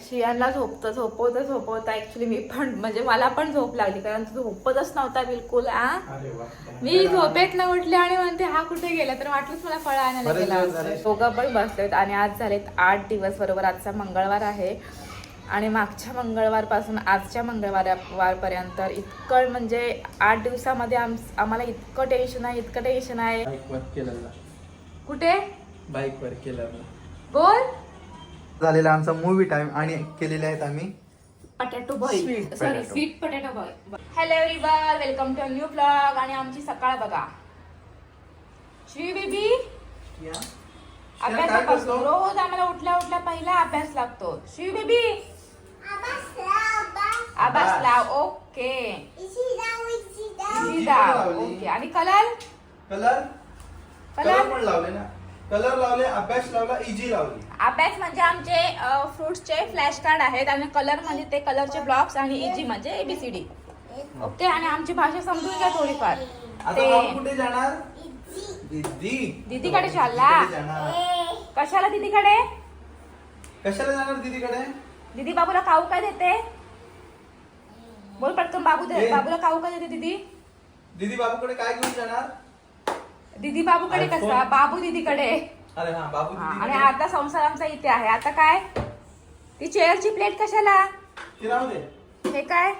श्रियांना झोपतं झोपवतं झोपवतं. Actually मी पण म्हणजे मला पण झोप लागली कारण तो झोपतच नव्हता बिलकुल आ? मी झोपेत न उठले आणि म्हणते हा कुठे गेला? तर वाटलंच मला फळ आणायला गेला. दोघं पण बसलेत आणि आज झालेत आठ दिवस बरोबर आजचा मंगळवार आहे. आणि मागच्या मंगळवारपासून आजच्या मंगळवार वारपर्यंत इतकं म्हणजे आठ दिवसामध्ये आम आम्हाला इतकं टेन्शन आहे इतकं टेन्शन आहे. कुठे? बाईक वर केलेला. बोल. झालेला आमचा मूवी टाइम आणि केलेले आहेत आम्ही potato boil sorry. Sweet potato boil hello everyone welcome to new blog आणि आमची सकाळ बघा. श्री बेबी? अभ्यास काय करतो. करतो? रोज आम्हाला उठल्या उठल्या पहिला अभ्यास लागतो. श्री बेबी? अभ्यास लाव ओके. इजी लाव. ओके. आणि कलर? कलर? कलर? कलर पण लावले ना. कलर लावले अभ्यास लावला इजी लावली. अभ्यास म्हणजे आमचे फ्रुट्सचे फ्लॅश कार्ड आहेत आणि कलर म्हणजे ते कलरचे ब्लॉक्स आणि इजी म्हणजे एबीसीडी ओके आणि आमची भाषा समजून घ्या थोडीफार. आता ते कुठे जाणार? दीदी दीदीकडे चालला? कशाला दीदीकडे? कशाला जाणार दीदीकडे? दीदी बाबूला काऊ काय देते? बोल पटकन बाबू दे. बाबूला काऊ काय देते दीदी? दीदी बाबूकडे काय घेऊन जाणार? दीदी बाबूकडे. कसा? बाबू दीदीकडे. अरे हा बाबू आणि आता संसार आमचा इथे आहे. आता काय? ती चेअरची प्लेट कशाला? ती हे काय?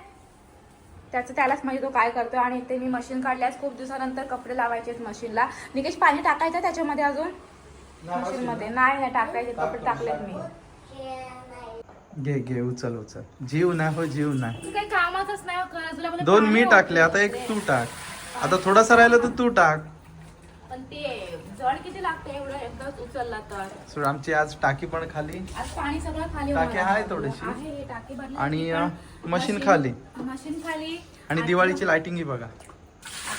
त्याचं त्यालाच म्हणजे तो काय करतो आणि इथे मी मशीन काढल्यास खूप दिवसानंतर कपडे लावायचे मशीनला निकेश पाणी टाकायचं त्याच्यामध्ये अजून? मशीन मध्ये. नाही नाही टाकायचे. कपडे टाकलेत मी. घे घे उचल उचल. जीव नाही हो जीव नाही नाही हो, दोन पाणी मी वापरू टाकले आता एक. तू टाक. आता थोडासा राहिला तर तू टाक. पण ते जड किती लागते एवढं? एकदाच उचलला तर. सो आमची आज टाकी पण खाली. आज पाणी सगळं खाली टाकी होणार आहे थोडीशी. आहे हे टाकी भरली आणि, अं, मशीन खाली. मशीन खाली. आणि दिवाळीची लाइटिंग ही बघा.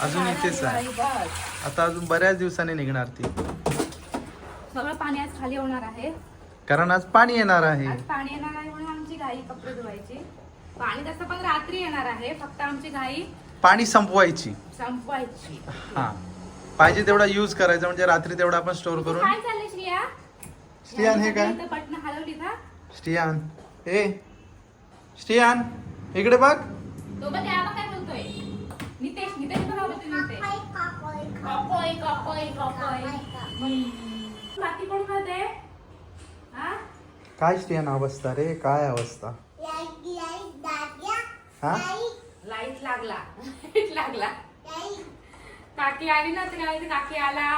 अजून इथेच आहे. दिवाळी, बस. आता अजून बऱ्याच दिवसांनी निघणार ती. सगळं पाणी आज खाली होणार आहे. कारण आज पाणी येणार आहे. आज पाणी येणार आहे म्हणून आमची गाई कपडे धुवायची. पाणी तसं पण रात्री येणार आहे. फक्त आमची गाई पाणी संपवायची. संपवायची. हा. पाहिजे तेवढा यूज करायचा म्हणजे रात्री तेवढा आपण स्टोर करून. काय चाललंय श्रिया? स्टियान हे काय? बटन हलवली ना स्टियान ए स्टियान इकडे बघ. तो बघ त्या काय बोलतोय. नितेश नितेश बघा बोलतोय नितेश कपोय कपोय कपोय बाकी कोण खाते हा? काय स्टियान अवस्था रे? काय अवस्था? हा? लाइट लागला. लाइट लागला. काकी आली ना तर तर काकी आला.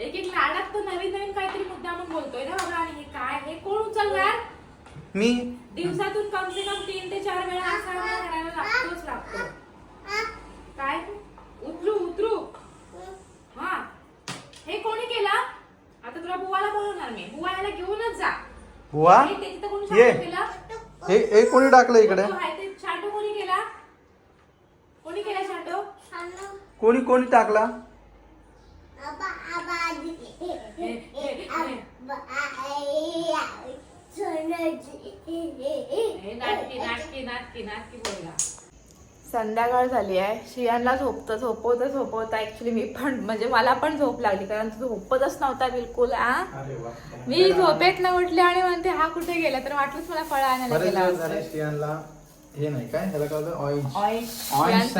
एक एक लाडात तो नवीन नवीन काहीतरी मुद्दा म्हणून बोलतोय ना बाबा आणि हे काय हे कोण उचलणार? मी? दिवसातून कम से कम तीन ते चार वेळा असा करायला लागतोच लागतो. काय? उतरू उतरू. हा. हे कोणी केलं? आता तुला बुवाला बोलवणार मी. बुवा याला घेऊनच जा. बुवा? हे ये. हे हे कोणी टाकलं इकडे? कोणी कोणी टाकला? नाटकी नाटकी नाटकी नाटकी बोलला. संध्याकाळ झाली आहे. श्रियांना झोपतं झोपवतं झोपवतं. ऍक्च्युली मी पण म्हणजे मला पण झोप लागली कारण तो झोपतच नव्हता बिलकुल आ? मी झोपेत न उठले आणि म्हणते हा कुठे गेला? तर वाटलंच मला फळ आणायला गेला हे नाही काय? ह्याला काय ऑरेंज ऑरेंज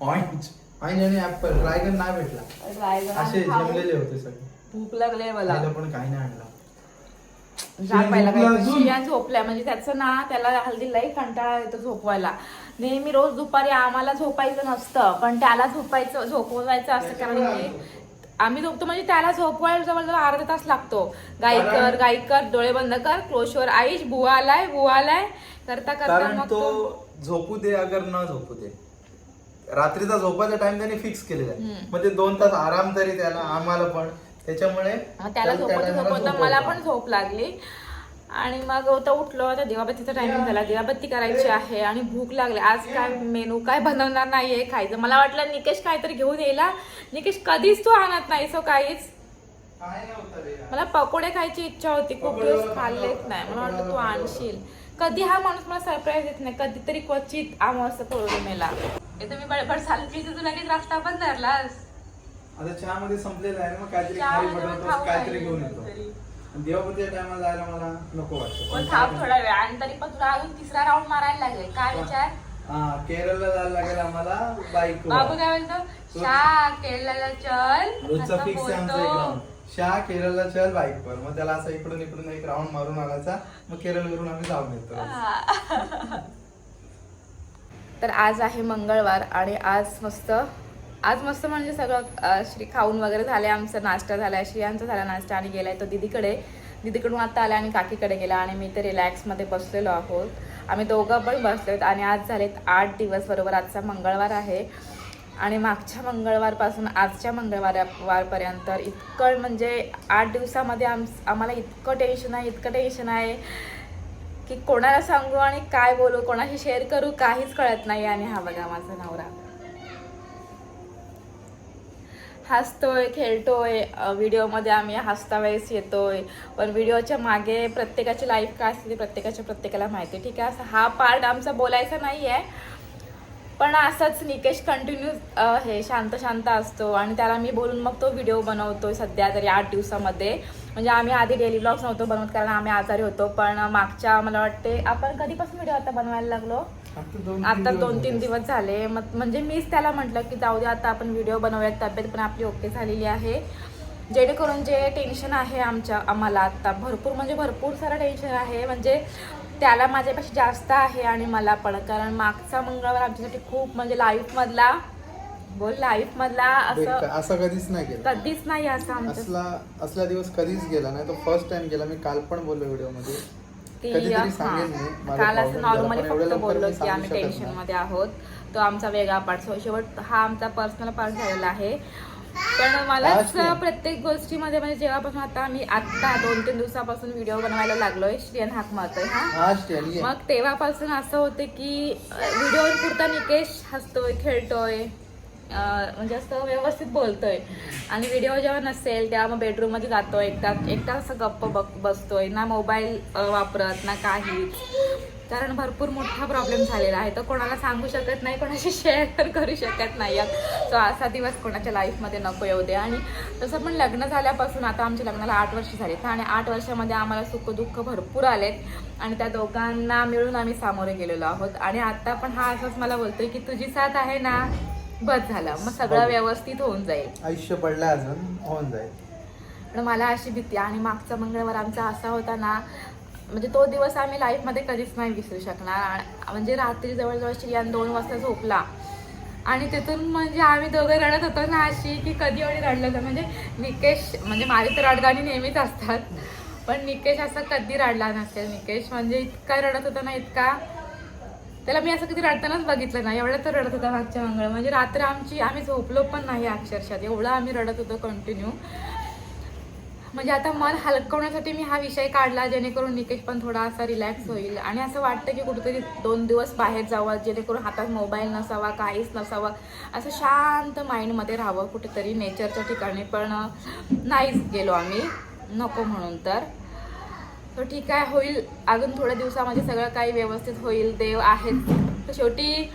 ऑरेंज ऑरेंज आणि ऍपल ड्रॅगन नाही भेटला. असे जमलेले होते सगळे. भूक लागले मला. पण काही नाही आणला. शिया झोपल्या म्हणजे त्याचं ना त्याला हल्ली लई कंटाळा येतो झोपवायला. नेहमी रोज दुपारी आम्हाला झोपायचं नसतं पण त्याला झोपायचं झोपवायचं असतं कारण की आम्ही झोपतो म्हणजे त्याला झोपवायला जवळजवळ अर्धा तास लागतो. गाई कर कारण- गाई कर डोळे बंद कर क्लोशवर आईश बुवा आलाय बुवा आलाय. करता करता कारण मग तो तो झोपू दे अगर न झोपू दे. रात्रीचा झोपायचा टाइम त्याने फिक्स केलेला आहे. हम्म. म्हणजे दोन तास आराम तरी त्याला आम्हाला पण त्याच्यामुळे त्याला झोपवता झोपवता झोप मला. पण झोप लागली. आणि मग आता उठलो आता दिवाबत्तीचा टायमिंग झाला. दिवाबत्ती करायची आहे आणि भूक लागली. आज काय मेनू काय बनवणार नाहीये खायचं. मला वाटलं निकेश काहीतरी घेऊन येईला निकेश कधीच तू आणत नाही सो काहीच. मला पकोडे खायची इच्छा होती. खूप दिवस खाल्लेच नाही. मला वाटलं तू. आणशील. कधी हा माणूस मला सरप्राईज देत नाही. कधीतरी क्वचित आमस्त पौर्णिमेला हे तुम्ही बडबड तर तुला काही रस्ता पण धरलास. आता चहा मध्ये संपलेला आहे ना मग काहीतरी चहा खाली मध्ये बनवतो खाऊ काहीतरी काही घेऊन येतो. तरी. आणि देवापूरच्या टायमाला जायला मला नको पण वाटतं थांब थोडा वेळ आणि तरी पण तुला अजून तिसरा राऊंड मारायला लागेल. काय विचार? हा केरळला जायला लागेल आम्हाला बाईक बाबू काय म्हणतो? शा केरळला चल. रोजचा असं फिक्स आहे आमचा. एक राऊंड शाह केरळला चल बाईक वर. मग त्याला असं इकडून इकडून एक राऊंड मारून आणायचा. मग केरळवरून आम्ही जाऊन येतो. तर आज आहे मंगळवार आणि आज मस्त आज मस्त म्हणजे सगळं श्री खाऊन वगैरे झाले आमचा नाश्ता झाला श्रियांचा झाला नाश्ता आणि गेलाय तो दिदीकडे. दिदीकडून आता आला आणि काकीकडे गेला आणि मी तर रिलॅक्समध्ये बसलेलो आहोत. आम्ही दोघं पण बसलोत आणि आज झालेत आठ दिवस बरोबर आजचा मंगळवार आहे. आणि मागच्या मंगळवारपासून आजच्या मंगळवारवारपर्यंत इतकं म्हणजे आठ दिवसामध्ये आम आम्हाला इतकं टेन्शन आहे इतकं टेन्शन आहे की कोणाला सांगू आणि काय बोलू कोणाशी शेअर करू काहीच कळत नाही. आणि हा बघा माझा नवरा. हसतोय खेळतोय व्हिडिओमध्ये आम्ही हसता वेळेस येतोय. पण व्हिडिओच्या मागे प्रत्येकाची लाईफ काय असते प्रत्येकाच्या प्रत्येकाला माहिती आहे. ठीक आहे? असं हा पार्ट आमचा बोलायचा नाही आहे पण असंच निकेश कंटिन्यू हे शांत शांत असतो आणि त्याला मी बोलून मग तो व्हिडिओ बनवतोय सध्या तरी आठ दिवसामध्ये. म्हणजे आम्ही आधी डेली ब्लॉग्स नव्हतो बनवत कारण आम्ही आजारी होतो. पण मागच्या मला वाटते आपण कधीपासून व्हिडिओ आता बनवायला लागलो? आता दोन तीन दिवस झाले. मग म्हणजे मीच त्याला म्हटलं की जाऊ दे आता आपण व्हिडिओ बनवूयात तब्येत पण आपली ओके झालेली आहे. जेणेकरून जे टेन्शन आहे आमच्या आम्हाला आता भरपूर म्हणजे भरपूर सारं टेन्शन आहे. म्हणजे त्याला माझ्यापेक्षा जास्त आहे आणि मला पण. कारण मागचा मंगळवार आमच्यासाठी खूप म्हणजे लाईफमधला बोल लाईफमधला असं असं कधीच नाही केलं कधीच नाही असं असला असला दिवस कधीच गेला नाही. तो फर्स्ट टाइम गेला. मी काल पण बोललो व्हिडिओमध्ये. मी, हां, काल असं नॉर्मली फक्त बोललो मी की आम्ही. टेन्शनमध्ये आहोत. तो आमचा वेगळा पार्ट शेवट हा आमचा पर्सनल पार्ट झालेला आहे. पण मलाच प्रत्येक गोष्टीमध्ये म्हणजे जेव्हापासून आता आम्ही आता दोन तीन दिवसापासून व्हिडिओ बनवायला लागलोय श्रियन हाक मारतोय हा. हा मग तेव्हापासून असं होते की व्हिडिओवर पुरता निकेश हसतोय खेळतोय. म्हणजे असं व्यवस्थित बोलतोय. आणि व्हिडिओ जेव्हा नसेल तेव्हा मग बेडरूममध्ये जातो एकटा एकटा असं गप्प बघ बसतोय. ना मोबाईल वापरत ना काहीच. कारण भरपूर मोठा प्रॉब्लेम झालेला आहे. तर कोणाला सांगू शकत नाही कोणाशी शेअर तर करू शकत नाही. सो असा दिवस कोणाच्या लाईफमध्ये नको येऊ दे. आणि तसं पण लग्न झाल्यापासून आता आमच्या लग्नाला आठ वर्ष झालेत. आणि आठ वर्षामध्ये आम्हाला सुखदुःख भरपूर आलेत. आणि त्या दोघांना मिळून आम्ही सामोरे गेलेलो आहोत. आणि आत्ता पण हा असंच मला बोलतोय की तुझी साथ आहे ना? बस झालं. मग सगळं व्यवस्थित होऊन जाईल. आयुष्य पडलंय अजून होऊन जाईल. पण मला अशी भीती आणि मागचा मंगळवार आमचा असा होता ना म्हणजे तो दिवस आम्ही लाईफमध्ये कधीच नाही विसरू शकणार. म्हणजे रात्री जवळजवळ श्रियान दोन वाजता झोपला. आणि तिथून म्हणजे आम्ही दोघं रडत होतो ना अशी की कधी एवढी रडलं होतं. म्हणजे निकेश म्हणजे माझी तर रडगाणी नेहमीच असतात. पण निकेश असं कधी रडला नसेल? निकेश म्हणजे इतका रडत होता ना इतका त्याला मी असं कधी रडतानाच बघितलं नाही. एवढं तर रडत होता मागच्या मंगळ म्हणजे रात्र आमची आम्ही झोपलो पण नाही अक्षरशः. एवढं आम्ही रडत होतो कंटिन्यू म्हणजे आता मन हलकवण्यासाठी मी हा विषय काढला जेणेकरून निकेश पण थोडा असा रिलॅक्स होईल. आणि असं वाटतं की कुठेतरी दोन दिवस बाहेर जावं जेणेकरून हातात मोबाईल नसावा काहीच नसावं. असं शांत माइंडमध्ये राहावं कुठेतरी नेचरच्या ठिकाणी. पण नाहीच गेलो आम्ही. नको म्हणून तर. तर ठीक आहे होईल. अजून थोड्या दिवसामध्ये सगळं काही व्यवस्थित होईल. देव आहेत. तर शेवटी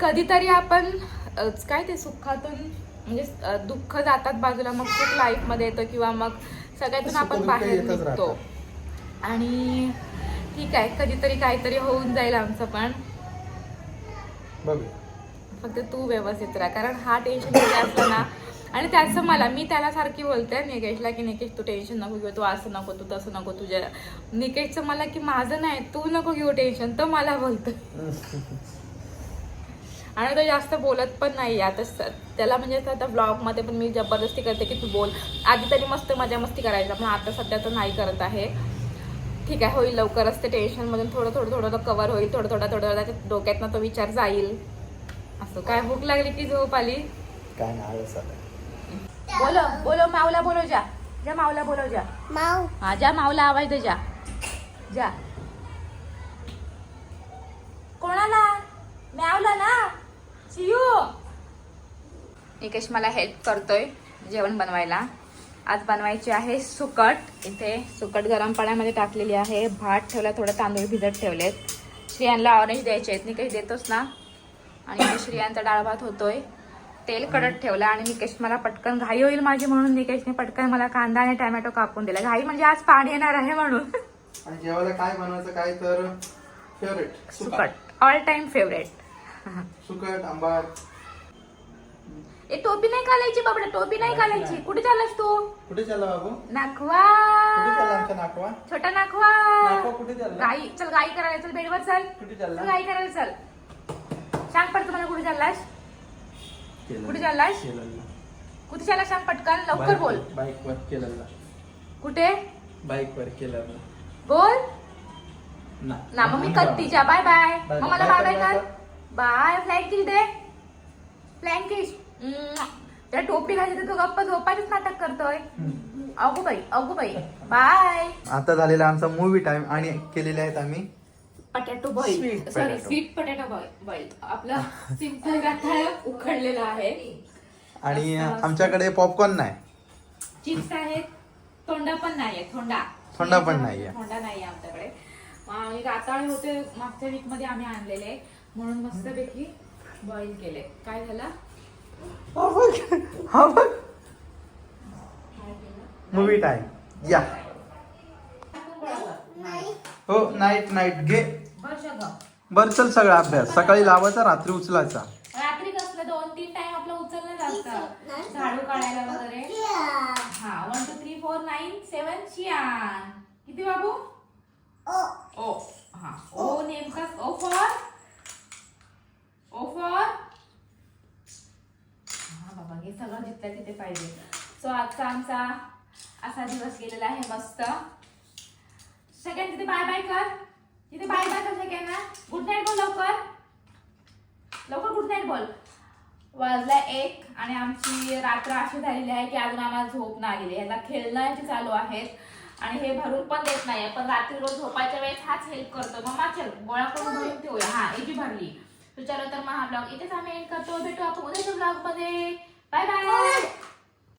कधीतरी आपण काय ते सुखातून म्हणजे दुःख जातात बाजूला. मग सुख लाईफमध्ये येतं किंवा मग सगळ्यातून आपण बाहेर निघतो. आणि ठीक आहे कधीतरी काहीतरी होऊन जाईल आमचं पण. फक्त तू व्यवस्थित राहा. कारण हा टेन्शनमध्ये असलं ना आणि त्याचं मला मी त्याला सारखी बोलते निकेशला की निकेश तू टेन्शन नको घेऊ तू असं नको तू तसं नको तुझ्या. निकेशचं मला की माझं नाही तू नको घेऊ टेन्शन तर मला बोलतं. आणि तो जास्त बोलत पण नाही आता त्याला म्हणजे असं आता ब्लॉगमध्ये पण मी जबरदस्ती करते की तू बोल. आधी तरी मस्त मजा मस्ती करायचा पण आता सध्या तर नाही करत आहे. ठीक आहे होईल लवकरच ते टेन्शनमधून थोडं थोडं थोडं कवर होईल थोडं थोडं थोडं थोडं त्याच्या डोक्यातनं तो विचार जाईल. असं. काय भूक लागली की झोप आली? काय नाही बोलो बोलो मावला बोलो जा. जा मावला बोलो जा. माऊ. हा जा मावला आवाज दे जा. जा. कोणाला? मावला ना? चियू निकेश मला हेल्प करतोय जेवण बनवायला. आज बनवायची आहे सुकट. इथे सुकट गरम पाण्यामध्ये टाकलेली आहे. भात ठेवला थोडं तांदूळ भिजत ठेवलेत. श्रियांना ऑरेंज द्यायचे आहेत. निकेश देतोस ना? आणि श्रियांचा डाळ भात होतोय. तेल कडत ठेवलं आणि निकेश मला पटकन घाई होईल माझी म्हणून निकेशने पटकन मला कांदा आणि टोमॅटो कापून दिला. घाई म्हणजे आज पाणी येणार आहे म्हणून. आणि जेवायला काय बनवायचं काय तर फेवरेट सुकट. ऑल टाइम फेवरेट सुकट आंबा ए टोपी नाही घालायची बाबडा टोपी नाही घालायची. कुठे चाललास तू? कुठे चालला बाबू? नाखवा नाकवा? छोटा नाखवा कुठे गाई चल गाई करायला चल बेडवर चल. कुठे गाई करायला चल. सांग पटकन मला कुठे चाललास? कुठे चाललास कुठे चाललास सांग पटकन लवकर बोल. बाईक वर केलेला. कुठे? बाईक वर केलेला. बोल. ना. ना मग मी कत्तीच्या बाय बाय. मग. मला बाय बाय कर. बाय. फ्लॅग किस दे? फ्लॅग किस त्या टोपी घालायची तर तो गप्प झोपायचंच नाटक करतोय. अगो बाई अगो बाई. बाय. आता झालेला आमचा मूवी टाइम आणि केलेले आहेत आम्ही. Potato boil Sweet sorry potato. Sweet potato boil आपला सिंपल गाठा उकडलेला आहे. आणि आमच्याकडे पॉपकॉर्न नाही. चिप्स आहेत. थोंडा पण नाहीये. थोंडा. थोंडा पण नाहीये. थोंडा नाहीये आमच्याकडे. आणि राताळे होते. मागच्या वीकमध्ये आम्ही आणलेले. म्हणून मस्तपैकी बॉईल केले. काय झालं? हा बघ. मूवी टाइम या. हो नाईट नाईट घे. बर चल सगळा अभ्यास. सकाळी लावायचा रात्री उचलायचा. रात्री कसलं? दोन तीन टाइम आपलं उचललं जातं. झाडू काढायला वगैरे. हा one two three four nine seven शियान. किती बाबू? ओ. हा. ओ नेमका ओ फॉर ओ फॉर हा बाबा हे सगळं जिथल्या तिथे पाहिजे. सो आजचा आमचा असा दिवस गेलेला आहे मस्त. सगळ्यांना तिथे बाय बाय कर. तिथे बाय बाय कर सगळ्यांना गुड नाईट बोल लवकर. लवकर गुड नाईट बोल. वाजला एक आणि आमची रात्र अशी झालेली आहे की अजून आम्हाला झोप नाही आलेली ह्याला खेळण्याचे चालू आहेत. आणि हे भरून पण देत नाही पण रात्री रोज झोपायच्या वेळेस हाच हेल्प करतो. मग चल गोळा करून भरून ठेवूया. हा याची भरली. तर चलो तर मग हा ब्लॉग इथेच आम्ही एंड करतो. भेटू आपण उद्याच्या ब्लॉगमध्ये. Bye bye